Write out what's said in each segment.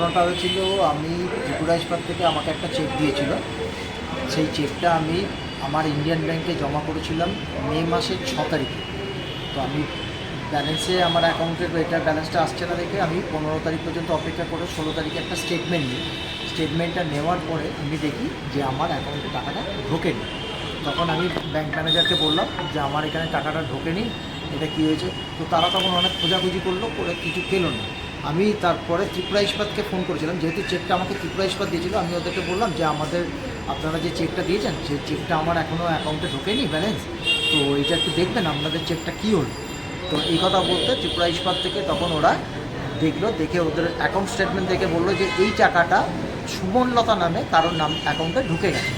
ঘটনাটা হয়েছিল, আমি ত্রিপুরা ইস্পাত থেকে আমাকে একটা চেক দিয়েছিল। সেই চেকটা আমি আমার ইন্ডিয়ান ব্যাংকে জমা করেছিলাম মে মাসের ছ তারিখে। তো আমি ব্যালেন্সে আমার অ্যাকাউন্টের এটা ব্যালেন্সটা আসছে না দেখে আমি পনেরো তারিখ পর্যন্ত অপেক্ষা করে ষোলো তারিখে একটা স্টেটমেন্ট নিই। স্টেটমেন্টটা নেওয়ার পরে আমি দেখি যে আমার অ্যাকাউন্টে টাকাটা ঢোকেনি। তখন আমি ব্যাংক ম্যানেজারকে বললাম যে আমার এখানে টাকাটা ঢোকেনি, এটা কী হয়েছে? তো তারা তখন অনেক খোঁজাখুঁজি করল, করে কিছু পেল না। আমি তারপরে ত্রিপুরা ইস্পাতকে ফোন করেছিলাম। যেহেতু চেকটা আমাকে ত্রিপুরা ইস্পাত দিয়েছিল, আমি ওদেরকে বললাম যে আমাদের, আপনারা যে চেকটা দিয়েছেন সেই চেকটা আমার এখনও অ্যাকাউন্টে ঢোকেনি ব্যালেন্স তো এটা একটু দেখবেন আপনাদের চেকটা কী হলো। তো এই কথা বলতে ত্রিপুরা ইস্পাত থেকে তখন ওরা দেখল, দেখে ওদের অ্যাকাউন্ট স্টেটমেন্ট দেখে বলল যে এই টাকাটা সুমনলতা নামে কারোর নাম অ্যাকাউন্টে ঢুকে গেছে।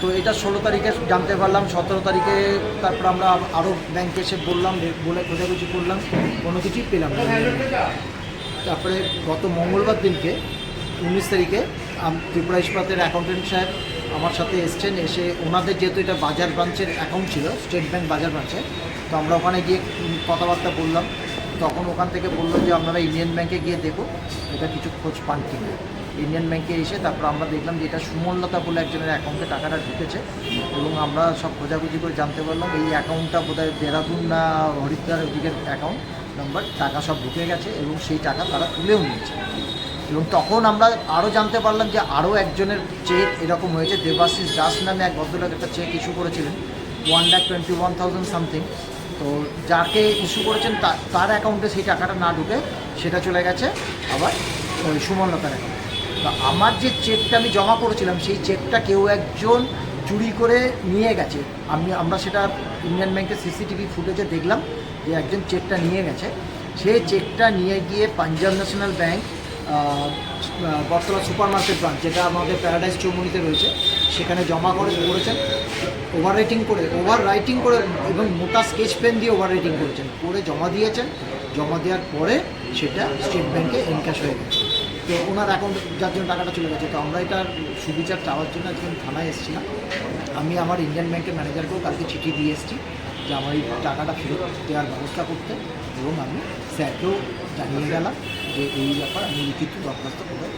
তো এটা ষোলো তারিখে জানতে পারলাম, সতেরো তারিখে তারপর আমরা আরও ব্যাংকে এসে বললাম, বলে খোঁজাখুঁজি করলাম, কোনো কিছুই পেলাম না। তারপরে গত মঙ্গলবার দিনকে উনিশ তারিখে ত্রিপুরা ইস্পাতের অ্যাকাউন্টেন্ট সাহেব আমার সাথে এসছেন, এসে ওনাদের যেহেতু এটা বাজার ব্রাঞ্চের অ্যাকাউন্ট ছিল স্টেট ব্যাংক বাজার ব্রাঞ্চে তো আমরা ওখানে গিয়ে কথাবার্তা বললাম। তখন ওখান থেকে বলল যে, আপনারা ইন্ডিয়ান ব্যাংকে গিয়ে দেখো এটা কিছু খোঁজ পান কিনা। ইন্ডিয়ান ব্যাংকে এসে তারপর আমরা দেখলাম যে এটা সুমনলতা বলে একজনের অ্যাকাউন্টে টাকাটা ঢুকেছে এবং আমরা সব খোঁজাখুঁজি করে জানতে পারলাম এই অ্যাকাউন্টটা বোধহয় দেরাদুন না হরিদ্বার ওদিকের অ্যাকাউন্ট নাম্বার টাকা সব ঢুকে গেছে এবং সেই টাকা তারা তুলেও নিয়েছে। এবং তখন আমরা আরও জানতে পারলাম যে আরও একজনের চেক এরকম হয়েছে, দেবাশিস দাস নামে এক ভদ্রলোক একটা চেক ইস্যু করেছিলেন one lakh twenty one thousand something তো যাকে ইস্যু করেছেন তার অ্যাকাউন্টে সেই টাকাটা না ঢুকে সেটা চলে গেছে আবার, ওই সুমনলতার অ্যাকাউন্টে তো আমার যে চেকটা আমি জমা করেছিলাম, সেই চেকটা কেউ একজন চুরি করে নিয়ে গেছে। আমি, আমরা সেটা ইন্ডিয়ান ব্যাংকের সিসিটিভি ফুটেজে দেখলাম যে একজন চেকটা নিয়ে গেছে। সেই চেকটা নিয়ে গিয়ে পাঞ্জাব ন্যাশনাল ব্যাংক বর্তমান সুপার মার্কেট ব্রাঞ্চ যেটা আমাদের প্যারাডাইস চৌমুনিতে রয়েছে, সেখানে জমা করে করেছেন। ওভার রাইটিং করে ওভার রাইটিং করে এবং মোটা স্কেচ পেন দিয়ে ওভার রাইটিং করেছেন। করে জমা দিয়েছেন। জমা দেওয়ার পরে সেটা স্টেট ব্যাংকে এনক্যাশ হয়ে গেছে। তো ওনার অ্যাকাউন্ট যার জন্য টাকাটা চলে গেছে তো আমরা এটার সুবিচার চাওয়ার জন্য একজন থানায় এসেছিলাম আমি আমার ইন্ডিয়ান ব্যাংকের ম্যানেজারকেও কালকে চিঠি দিয়ে এসেছি যে আমার এই টাকাটা ফেরত দেওয়ার ব্যবস্থা করতে এবং আমি স্যারকেও জানিয়ে গেলাম যে এই ব্যাপার আমি লিখিত দরখাস্ত করে।